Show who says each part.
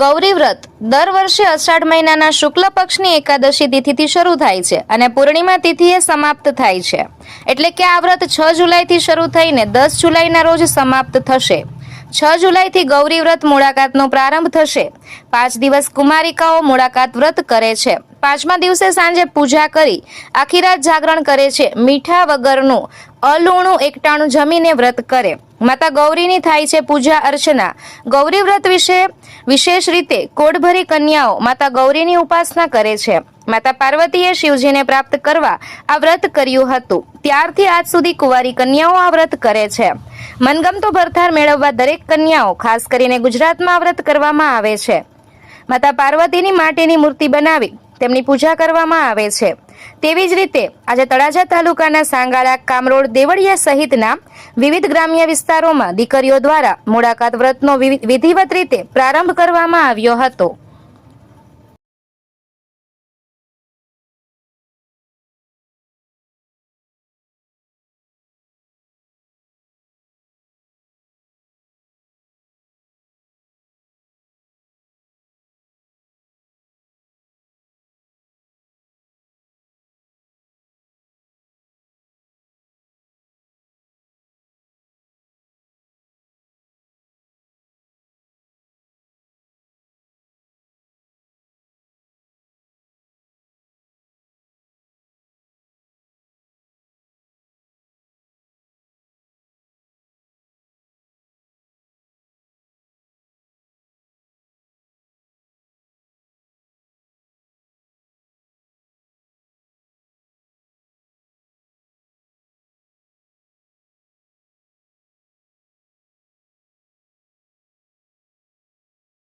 Speaker 1: ગૌરી વ્રત દર વર્ષે અષાઢ મહિનાના શુક્લ પક્ષની એકાદશી તિથિથી શરૂ થાય છે અને પૂર્ણિમા તિથિએ સમાપ્ત થાય છે. એટલે કે આ વ્રત છ જુલાઈથી શરૂ થઈને દસ જુલાઈના રોજ સમાપ્ત થશે. છ જુલાઈથી ગૌરી વ્રત મુલાકાતનો પ્રારંભ થશે. પાંચ દિવસ કુમારિકાઓ મુલાકાત વ્રત કરે છે. પાંચમા દિવસે સાંજે પૂજા કરી આખી રાત જાગરણ કરે છે. મીઠા વગરનું અલુણું એકટાણું જમીને વ્રત કરે. માતા ગૌરીની થાય છે પૂજા અર્ચના. ગૌરી વ્રત વિશે વિશેષ રીતે કોડભરી કન્યાઓ માતા ગૌરીની ઉપાસના કરે છે. માતા પાર્વતીએ શિવજીને પ્રાપ્ત કરવા આ વ્રત કર્યું હતું. ત્યારથી આજ સુધી કુંવારી કન્યાઓ આ વ્રત કરે છે. મનગમતો ભરથાર મેળવવા દરેક કન્યાઓ, ખાસ કરીને ગુજરાતમાં આ વ્રત કરવામાં આવે છે. માતા પાર્વતીની માટીની મૂર્તિ બનાવી તેમની પૂજા કરવામાં આવે છે. તેવી જ રીતે આજે તળાજા તાલુકાના સાંગાળા કામરોડ દેવળિયા સહિતના વિવિધ ગ્રામ્ય વિસ્તારોમાં દીકરીઓ દ્વારા મુલાકાત વ્રતનો વિધિવત રીતે પ્રારંભ કરવામાં આવ્યો હતો.